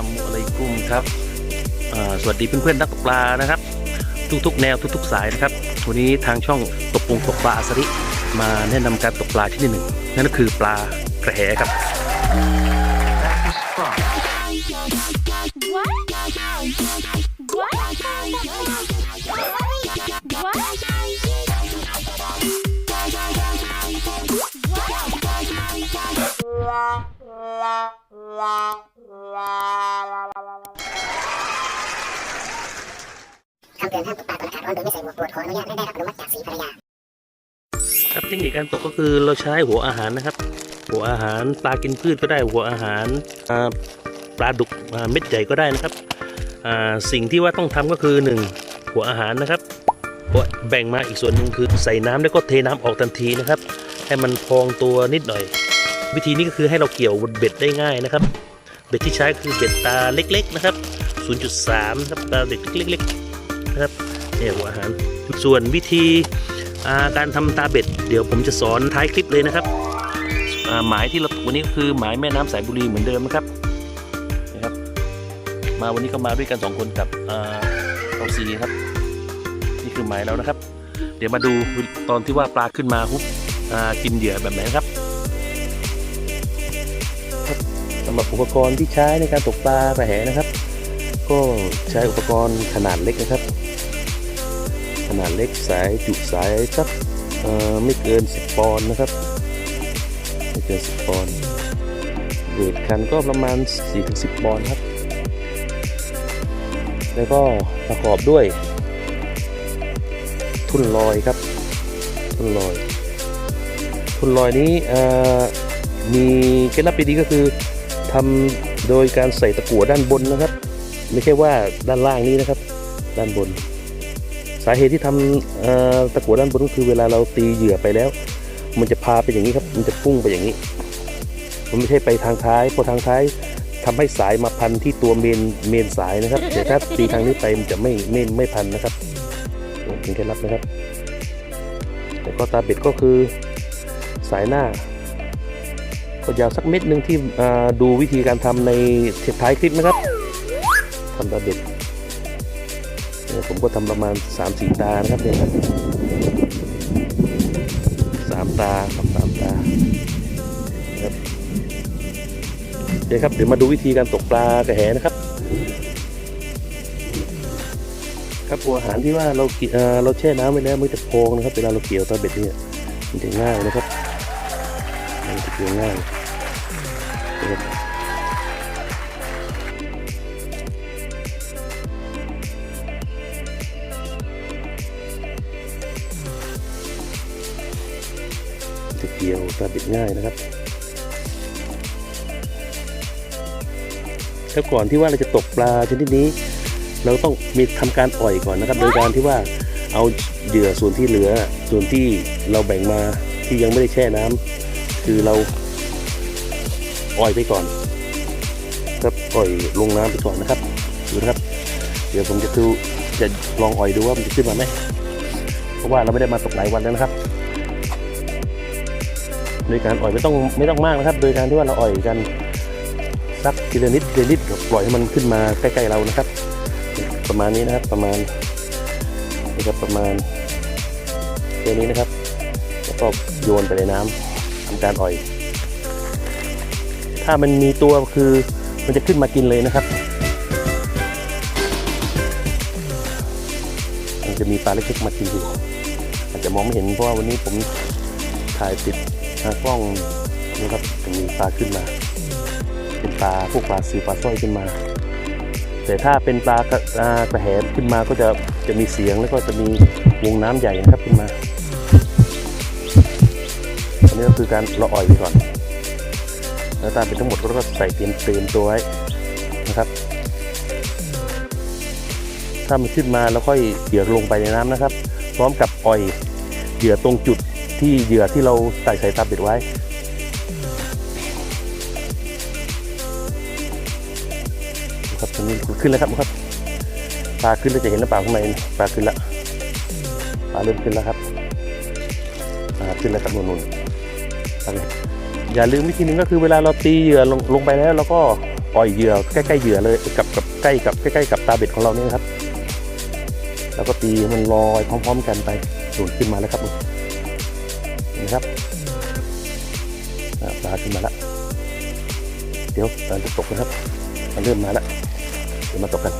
ามอะไรกุ้มครับสวัสดีเพื่อนๆนักตกปลานะครับ ทุกๆ แนวทุกๆ สายนะครับ วันนี้ทางช่องตกปงตกปลาอาสริมาแนะนำการตกปลาที่หนึ่งนั่นก็คือปลากระแหครับ คำเตือนห้ามตกปลาตอนอากาศร้อนโดยไม่ใส่หมวกปรดขออนุญาตไม่ได้รับอนุมัติจากสีภรรยา ครับเทคนิคการตกก็คือเราใช้หัวอาหารนะครับ หัวอาหารปลากินพืชก็ได้หัวอาหารอ่าปลาดุกอ่าเม็ดใหญ่ก็ได้นะครับอ่าสิ่งที่ว่าต้องทำก็คือ 1 หัวอาหารนะครับแบ่งมาอีกส่วนหนึ่งคือใส่น้ำแล้วก็เทน้ำออกทันทีนะครับ ให้มันพองตัวนิดหน่อย วิธีนี้ก็คือให้เราเกี่ยวบนเบ็ดได้ง่ายนะครับ เบ็ดที่ใช้คือเบ็ดตาเล็กๆนะครับ 0.3นะครับตาเด็กเล็กๆนะครับเนี่ยหัวอาหาร ส่วนวิธีการทำตาเบ็ด เดี๋ยวผมจะสอนท้ายคลิปเลยนะครับหมายที่เราตกวันนี้คือหมายแม่น้ำสายบุรีเหมือนเดิมนะครับนะครับ มาวันนี้ก็มาด้วยกันสองคนกับเราซีครับนี่คือหมายเรานะครับ เดี๋ยวมาดูตอนที่ว่าปลาขึ้นมาฮุบกินเหยื่อแบบไหนครับำหรับอุปกรณ์ที่ใช้ในการตกปลากระแหนะครับ ก็ใช้อุปกรณ์ขนาดเล็กนะครับ ขนาดเล็กสายจุสายสักไม่เกิน 10 ปอนด์นะครับไม่เกิน 10 ปอนด์เวทคันก็ประมาณ 4-10 ปอนด์ครับ แล้วก็ประกอบด้วย ทุ่นลอยครับ ทุ่นลอย ทุ่นลอยนี้มีเคล็ดลับดีๆก็คือ ทำโดยการใส่ตะกั่วด้านบนนะครับ ไม่ใช่ว่าด้านล่างนี้นะครับ ด้านบน สาเหตุที่ทำเอ่อตะกั่วด้านบนก็คือเวลาเราตีเหยื่อไปแล้ว มันจะพาไปอย่างนี้ครับ มันจะพุ่งไปอย่างนี้ มันไม่ใช่ไปทางท้ายเพราะทางท้ายทำให้สายมาพันที่ตัวเมนเมนสายนะครับแต่ถ้าตีทางนี้ไปมันจะไม่ไม่ไม่พันนะครับเป็นเคล็ดลับนะครับแล้วก็ตาเบ็ดก็คือสายหน้า ก็ยาวสักเม็ดหนึ่งที่ดูวิธีการทำในท้ายคลิปนะครับทำตาเบ็ดผมก็ทำประมาณ 3 4 ตานะครับเนี่ยครับสามตาครับสามตาครับเดี๋ยวครับเดี๋ยวมาดูวิธีการตกปลากระแหนะครับ ครับหัวอาหารที่ว่าเราเอ่อเราแช่น้ำไว้แล้วมันจะพองนะครับเวลาเราเกี่ยวตาเบ็ดเนี่ยมันจะง่ายนะครับ มันจะเกี่ยวง่ายนะครับจะเกี่ยวตาบิดง่ายนะครับแล้วก่อนที่ว่าเราจะตกปลาชนิดนี้ เราต้องมีทำการอ่อยก่อนนะครับ โดยการที่ว่าเอาเหยื่อส่วนที่เหลือส่วนที่เราแบ่งมาที่ยังไม่ได้แช่น้ำ คือเราอ่อยไปก่อน ครับอ่อยลงน้ำไปก่อนนะครับดูนะครับ เดี๋ยวผมจะดูจะลองอ่อยดูว่ามันจะขึ้นมาไหมเพราะว่าเราไม่ได้มาตกหลายวันแล้วนะครับโดยการอ่อยไม่ต้องไม่ต้องมากนะครับ โดยการที่ว่าเราอ่อยกันสักทีละนิดทีละนิดปล่อยให้มันขึ้นมาใกล้ๆเรานะครับ ประมาณนี้นะครับประมาณนี่ครับประมาณแค่นี้นะครับ แล้วก็โยนไปในน้ำทำ การอ่อย ถ้ามันมีตัวคือมันจะขึ้นมากินเลยนะครับ มันจะมีปลาเล็กๆมากินอยู่อาจจะมองไม่เห็นเพราะว่าวันนี้ผมถ่ายติดกล้องนะครับจะมีปลาขึ้นมา เป็นปลาพวกปลาซิวปลาสร้อยขึ้นมา แต่ถ้าเป็นปลากระแหขึ้นมาก็จะจะมีเสียงแล้วก็จะมีวงน้ำใหญ่นะครับขึ้นมา นี้ก็คือการเราอ่อยไปก่อน แล้วตามเป็นทั้งหมดเราก็ใส่เตรียมเตรียมตัวไว้นะครับ ถ้ามันขึ้นมาแล้วค่อยเหยื่อลงไปในน้ำนะครับ พร้อมกับอ่อยเหยื่อตรงจุดที่เหยื่อที่เราใส่ใส่ตาเบ็ดไว้ครับตอนนี้ขึ้นแล้วครับครับปลาขึ้นแล้วจะเห็นหรือเปล่าข้างในปลาขึ้นแล้วปลาเริ่มขึ้นแล้วครับปลาขึ้นแล้วครับนุ่นๆ ปลาอย่าลืมวิธีหนึงก็คือเวลาเราตีเหยื่อลงลงไปแล้วเราก็ปล่อยเหยื่อใกล้ๆเหยื่อเลยกับกับใกล้กับใกล้ๆกับตาเบ็ดของเราเนี่นะครับ แล้วก็ตีมันลอยพร้อม ๆ กันไปสูนขึ้นมาแล้วครับนี่เห็นะครับอ่าปลาขึ้นมาแล้วเดี๋ยวปลาจะตกนะครับมันเริ่มมาแล้วเดี๋ยวมาตกกัน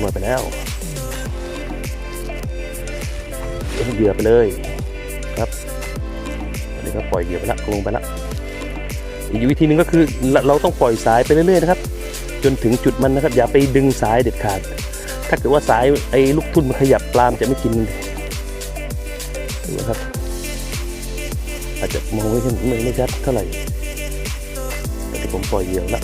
หมดไปแล้วเดี๋ยวเหยื่อไปเลยครับอันนี้ก็ปล่อยเหยื่อไปละลงไปละอีกวิธีหนึ่งก็คือเราเราต้องปล่อยสายไปเรื่อยๆนะครับ จนถึงจุดมันนะครับ อย่าไปดึงสายเด็ดขาด ถ้าเกิดว่าสายไอ้ลูกทุ่นมันขยับปลามจะไม่กินนดูนะครับ อาจจะมองไม่เห็นไม่ชัดเท่าไหร่แต่ผมปล่อยเหยื่อละ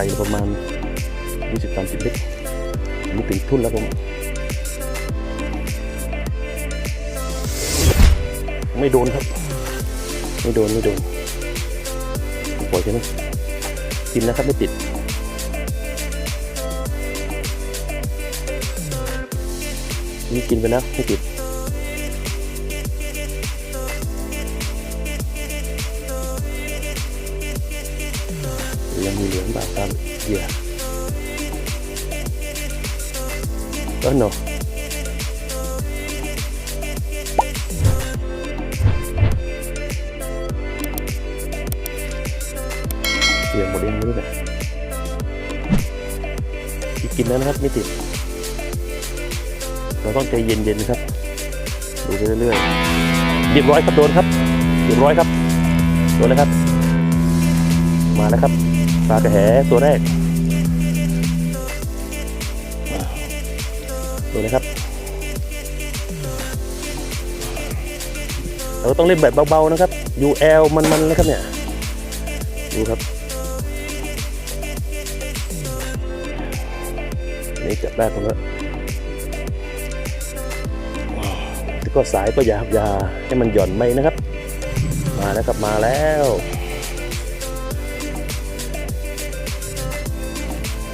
กลประมาณ 20-30เมตรอันนี้ถึงทุ่นแล้วผม ไม่โดนครับ ไม่โดน ไม่โดนปล่อยใช่ไหมกินนะครับไม่ติดนี่กินไปแล้วไม่ติด ยังมีเหลืองบาตามเหยื่อเออ no เสียงหมดเองไม่รู้นี่ยที่กินแล้วนะครับ ไม่ติด เราต้องใจเย็นๆนะครับ ดูเรื่อยๆเรียบร้อยครับโดนครับเรียบร้อยครับโดนแล้วครับ มาแล้วครับ ปลากระแหตัวแรกดูนะครับ เราต้องเล่นแบบเบาๆนะครับ UL มันๆนะครับเนี่ย ดูครับ นี่จับได้ผมแล้วแล้วก็สายก็อย่าอย่าให้มันหย่อนไม่นะครับ มาแล้วครับมาแล้ว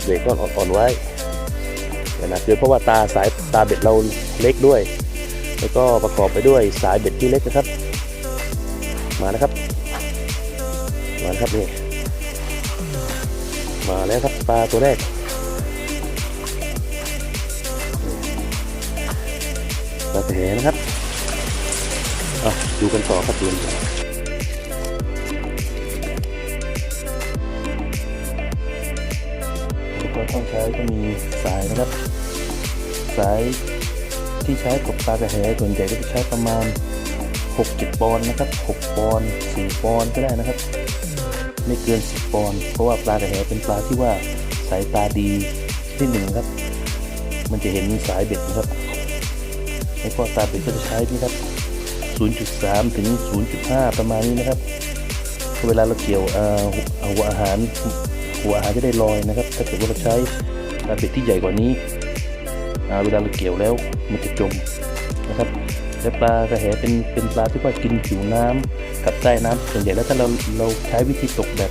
เบรกก้อนอ่อนๆไว้นักเกินเพราะว่าตาสายตาเบ็ดเราเล็กด้วย แล้วก็ประกอบไปด้วยสายเบ็ดที่เล็กนะครับ มานะครับ มาครับนี่มาแล้วครับปลาตัวแรกปลาแผลนะครับอะดูกันต่อครับดูกันต่อ อุปกรณ์ต้องใช้ก็มีสายนะครับ สายที่ใช้กบปลากระแหส่วนใหญ่ก็จะใช้ประมาณ6-7ปอนด์นะครับ6ปอนด์4ปอนด์ก็ได้นะครับ ไม่เกิน 10ปอนด์เพราะว่าปลากระแหเป็นปลาที่ว่าสายตาดีชนิดหนึ่งครับ มันจะเห็นสายเบ็ดนะครับแล้วกตาเบ็ดก็จะใช้นี่ครับ 0.3 ถึง 0.5 ประมาณนี้นะครับ เวลาเราเกี่ยวเอ่อเอาหัวอาหาร หัวหารจะได้ลอยนะครับ ถ้าเกิดว่าเราใช้ตาเบ็ดที่ใหญ่กว่านี้เวลาเราเกี่ยวแล้วมันจะจมนะครับและปลากระแหเป็นเป็นปลาที่ว่ากินผิวน้ำกับใต้น้ำส่วนใหญ่แล้วถ้าเราเราใช้วิธีตกแบบ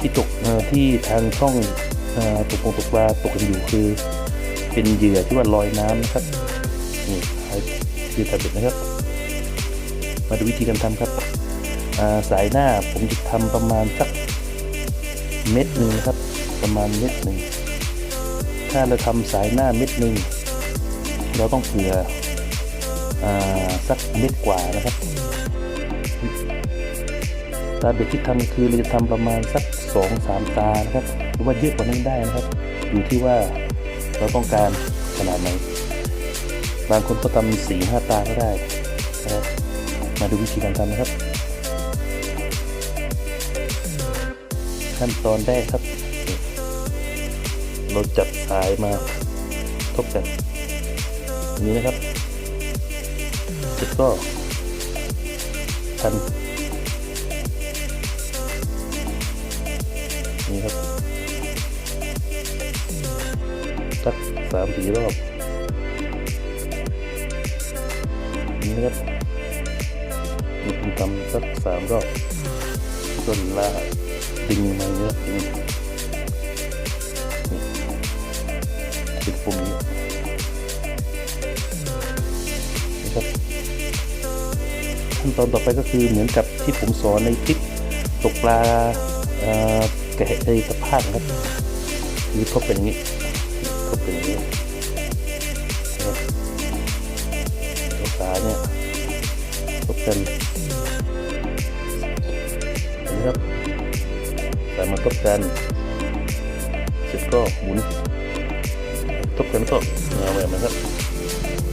ที่ตกที่ทางช่องตกปงตกปลาตกกันอยู่คือ เป็นเหยื่อที่ว่าลอยน้ำนะครับนี่คือตาเบ็ดนะครับ มาดูวิธีการทำครับสายหน้าผมจะทำประมาณสัก เม็ดหนึ่งครับ ประมาณเม็ดหนึ่งถ้าเราทำสายหน้าเม็ดหนึ่งเราต้องเผื่ออสักเม็ดกว่านะครับตาเบ็ดที่ทำคือเราจะทำประมาณสักสองสามตานะครับ หรือว่าเยอะกว่านั้นได้นะครับ อยู่ที่ว่าเราต้องการขนาดไหนบางคนก็ทำสี่ห้าตาก็ได้นะครับมาดูวิธีการทำนะครับ ขั้นตอนแรกครับ เราจับสายมาทบกันนี้นะครับเสร็จก็พันนี่ครับสักสามสี่รอบนี่นะครับนี่ผมทำสักสามรอบจนลา กดึงมาเยอะดึงนี่เป็นปุ่มนี้นะครับขั้นตอนต่อไปก็คือเหมือนกับที่ผมสอนในคลิปตกปลาเอ่อแกะไอ้ตะภาพนครับคือทบเป็นอย่างนี้ทบเป็นอย่างนี้ตัวปลาเนี่ยทบกันเห็นไหมครับ แต่มาทบกันเสร็จก็หมุนทบกันก็เงาแบบนะครับ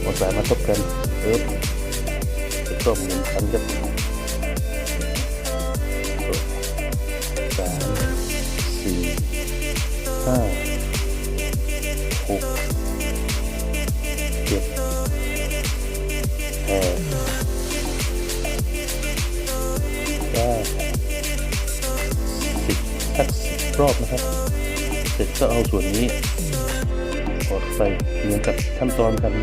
เอาสายมาทบกันเออเสร็จก็หมุนพันครับ รอบนะครับ เสร็จก็เอาส่วนนี้กดไปเหมือนกับขั้นตอนการ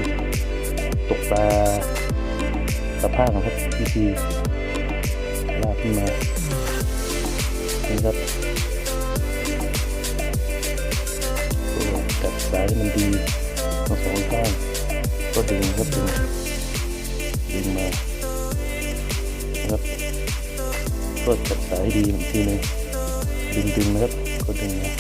ตกปลาตะภาคนะครับวิธีลากขึ้นมานี่ครับตัวจับสายให้มันดีทั้งสองข้างก็ดึงครับดึงดึงมานะครับก็จับสายดีอีกทีนึงดึงดึงนะครับ ก็ดึงมา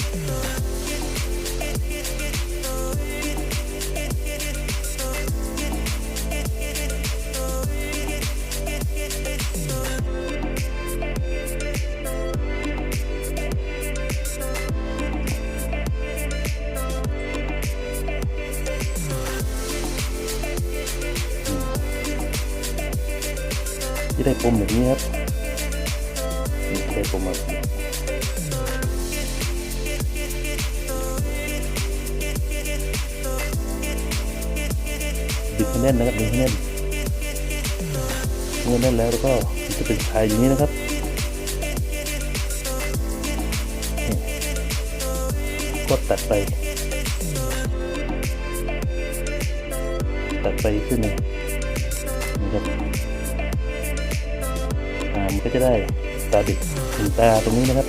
ที่ได้ปมแบบนี้ครับนี่ได้ปมแบบ แน่นนะครับบิดให้แน่นเมื่อแน่นแล้วแล้วก็จะเป็นชายอย่างนี้นะครับก็ตัดไป ตัดไปขึ้นหนึ่งนะครับอ่ามันก็จะได้ตาบิดหนึ่งตาตรงนี้นะครับ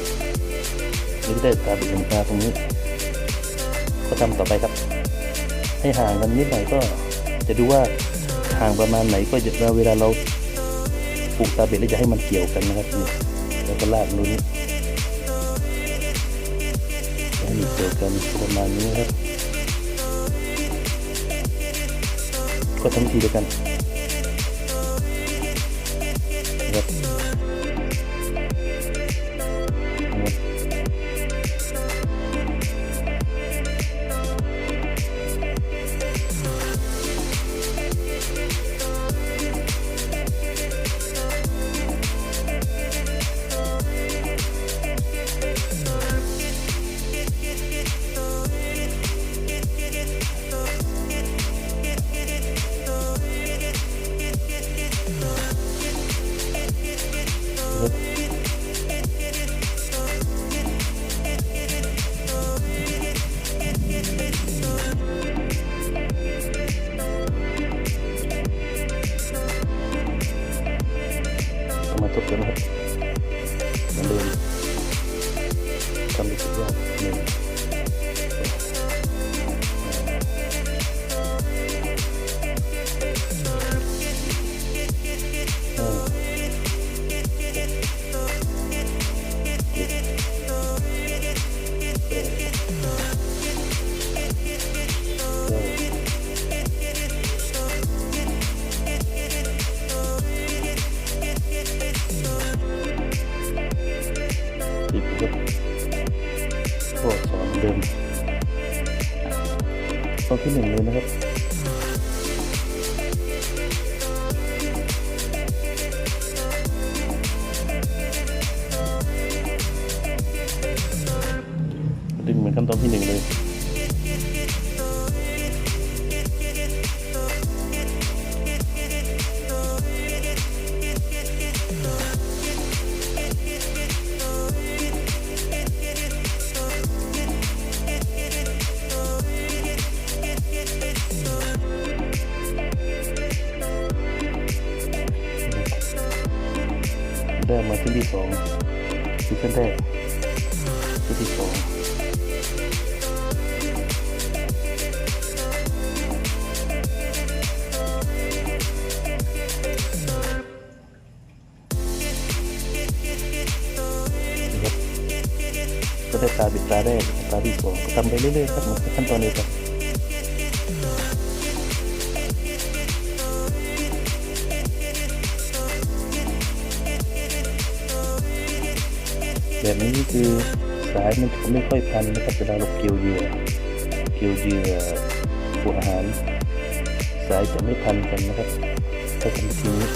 มันจะได้ตาบิดหนึ่งตาตรงนี้ ก็ทำต่อไปครับ ให้ห่างกันนิดหน่อยก็ จะดูว่าห่างประมาณไหนก็จะเวลาเราปลูกตาเบ็ดแล้วจะให้มันเกี่ยวกันนะครับนี่แล้วก็ลากนู้นให้มันเกี่ยวกันประมาณนี้ครับ ก็ทำทีเดียวกันนะครับ อนที่หนึ่งเลยนะครับ ได้มาเส้นที่สองคือเส้นแรกเส้นที่สองครับก็ได้ตาบิดตาแรกตาที่สองก็ทำไปเรื่อยๆครับเหมันก็ขั้นตอนเดียวกัน แบบนี้คือสายมันไม่ค่อยพันนะครับเวลาเราเกี่ยวเหยื่อเกี่ยวเหยื่อหัวอาหาร สายจะไม่พันกันนะครับถ้าทำวิธีนี้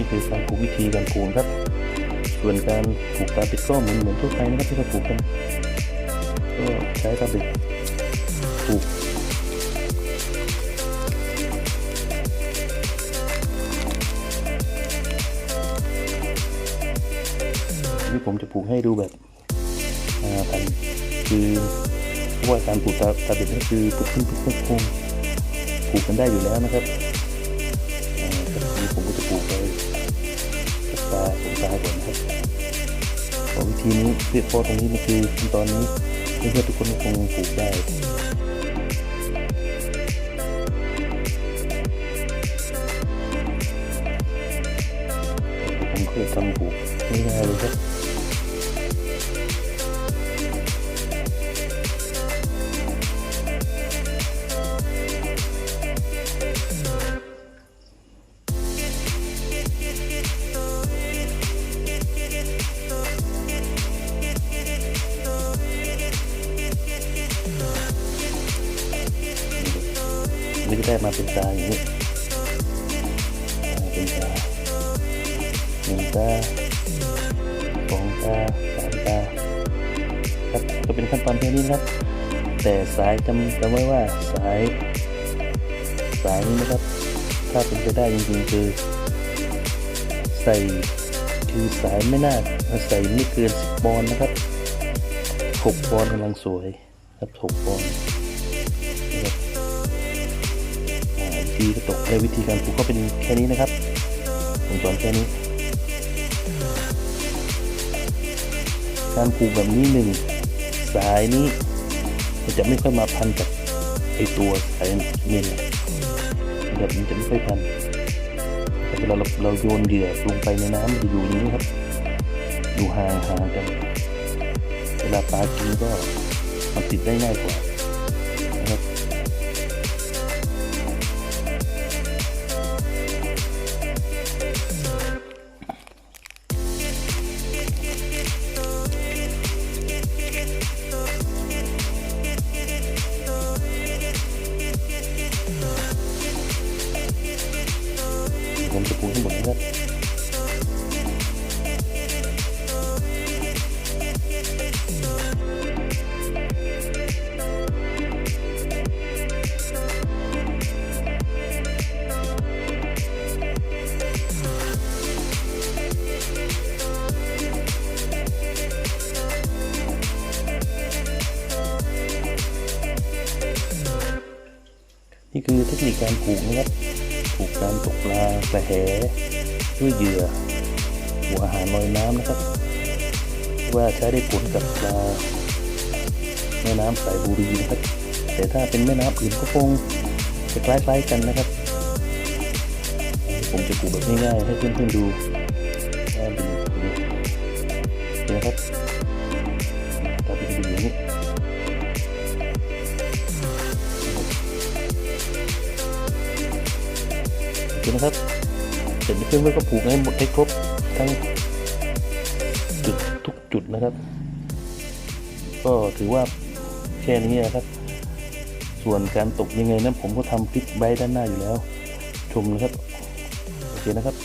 นี่คือการผูกวิธีการผูกครับ ส่วนการผูกตาปิดก็เหมือนเหมือนทั่วไปนะครับที่เราผูกกัน ก็ใช้ตาปิดผูกนี่ผมจะผูกให้ดูแบบอ่าพันคือว่าการผูกตาตาปิดก็คือผูกขึ้นผูกขึ้นผูกผูกกันได้อยู่แล้วนะครับ ทีนี้เรียกพอตรงนี้มันคือขั้นตอนนี้เพื่อนๆทุกคนคงปลูกได้ผมเคยทำปลูกง่ายเลยครับ ตาสองตาสามตาครับก็เป็นขั้นตอนแค่นี้ครับ แต่สายจำจำไว้ว่าสาย สายนี้นะครับ ถ้าเป็นไปได้จริงๆคือ ใส่คือสายไม่น่าใส่ไม่เกินสิบปอนนะครับหกปอนกำลังสวยครับหกปอนวิธีกระตกและวิธีการผูกก็เป็นแค่นี้นะครับผมสอนแค่นี้ การผูกแบบนี้หนึ่งสายนี้มันจะไม่ค่อยมาพันกับไอตัวสายเมนแบบมันจะไม่ค่อยพันแต่เวลาเราเราโยนเหยื่อลงไปในน้ำมันจะอยู่อย่างนี้ครับอยู่ห่างห่างกัน เวลาปลากินก็มันติดได้ง่ายกว่า เทคนิคการผูกนะครับผูกการตกปลาปลาแหด้วยเหยื่อหัวอาหารลอยน้ำนะครับ ว่าใช้ได้ผลกับปลาแม่น้ำสายบุรีนะครับ แต่ถ้าเป็นแม่น้ำอื่นก็คงจะคล้ายๆกันนะครับ ผมจะปลูกแบบง่ายๆให้เพื่อนๆดูเป็นแบบนี้เห็นนะครับ นะครับเสร็จแล้วเพื่อนๆก็ผูกให้หมดให้ครบทั้งจุดทุกจุดนะครับ ก็ถือว่าแค่นี้นะครับ ส่วนการตกยังไงนั้นผมก็ทำคลิปไว้ด้านหน้าอยู่แล้ว ชมนะครับ โอเคนะครับ